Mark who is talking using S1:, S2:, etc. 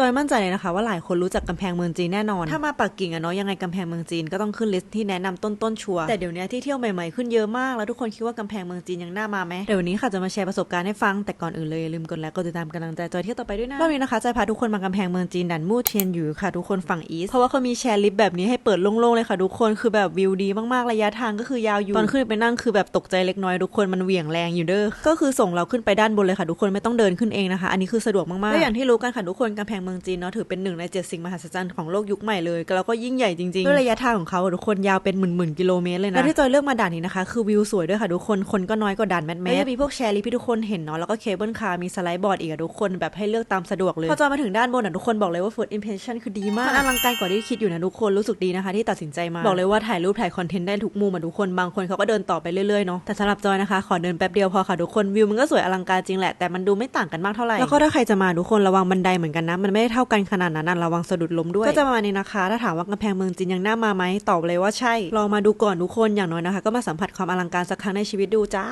S1: จอยมั่นใจเลยนะคะว่าหลายคนรู้จักกำแพงเมืองจีนแน่นอน ถ้ามาปักกิ่งอะเนาะยังไงกำแพงเมืองจีนก็ต้องขึ้นลิสต์ที่แนะนำต้นๆชัวร์แต่เดี๋ยวนี้ที่เที่ยวใหม่ๆขึ้นเยอะมากแล้วทุกคนคิดว่ากำแพงเมืองจีนยังน่ามาไหมเดี๋ยววันนี้ค่ะจะมาแชร์ประสบการณ์ให้ฟังแต่ก่อนอื่นเลยอย่าลืมกดไลค์กดติดตามกำลังใจจอยเที่ยวต่อไปด้วยนะรอบนี้นะคะจอยพาทุกคนมากำแพงเมืองจีนดันมู่เทียนอยู่ค่ะทุกคนฝั่งอีสเพราะว่าเขามีแชร์ลิฟต์แบบนี้ให้เปิดโล่งๆเลยค่ะทุกคนคือแบบวิวดีมากๆระยะทางก็คือยาวอยู่ตอนขึ้นไปนั่งคือแบบตกใจเล็กน้อยทุกคนมันเหวี่ยงแรงอยู่เด้อก็คือส่งเราขึ้นไปด้านบนเลยค่ะทุกคนไม่ต้องเดินขึ้นเองนะคะ อันนี้คือสะดวกมากๆและอย่างที่รู้กันค่ะทุกคนกำแพงเมืองจีนเนาะถือเป็นหนึ่งในเจ็ดสิ่งมหัศจรรย์ของโลกยุคใหม่เลยแล้วก็ยิ่งใหญ่จริงๆด้วยระยะทางของเขาอะทุกคนยาวเป็นหมื่นๆกิโลเมตรเลยนะแล้วที่จอยเลือกมาด่านนี้นะคะ คือวิวสวยด้วยค่ะทุกคนคนก็น้อยกว่าด่านแมทแมทมีพวกแชร์ลิฟที่ทุกคนเห็นเนาะแล้วก็เคเบิลคาร์มีสไลด์บอร์ดอีกอะทุกคนแบบให้เลือกตามสะดวกเลยพอจอยมาถึงด้านบนอะทุกคนบอกเลยว่า first impression คือดีมากมันอลังการกว่าที่คิดอยู่นะทุกคนรู้สึกดีนะคะ ที่ตัดสินใจมาบอกเลยว่าถ่ายรูปถ่ายคอนเทนต์ได้ทุกมุมอะทุกคนบางคนเขาก็เดินต่อไปเรื่อยๆเนาะแต่สำหรับจอยนะคะขอเดินแป๊บเดียวพอค่ะทุกคนวิวมันก็สวยอลังการจริงแหละแต่มันดูไม่ต่างกันมากเท่าไหร่แล้วก็ถ้าใครจะมาทุกคนระวังบันไดเหมือนกันนะมันไม่ได้เท่ากันขนาดนั้นนะระวังสะดุดล้มด้วย ก็จะประมาณนี้นะคะ ถ้าถามว่ากำแพงเมืองจีนยังน่ามาไหมตอบเลยว่าใช่ ลองมาดูก่อนทุกคนอย่างน้อยนะคะ ก็มาสัมผัสความอลังการสักครั้งในชีวิตดูจ้า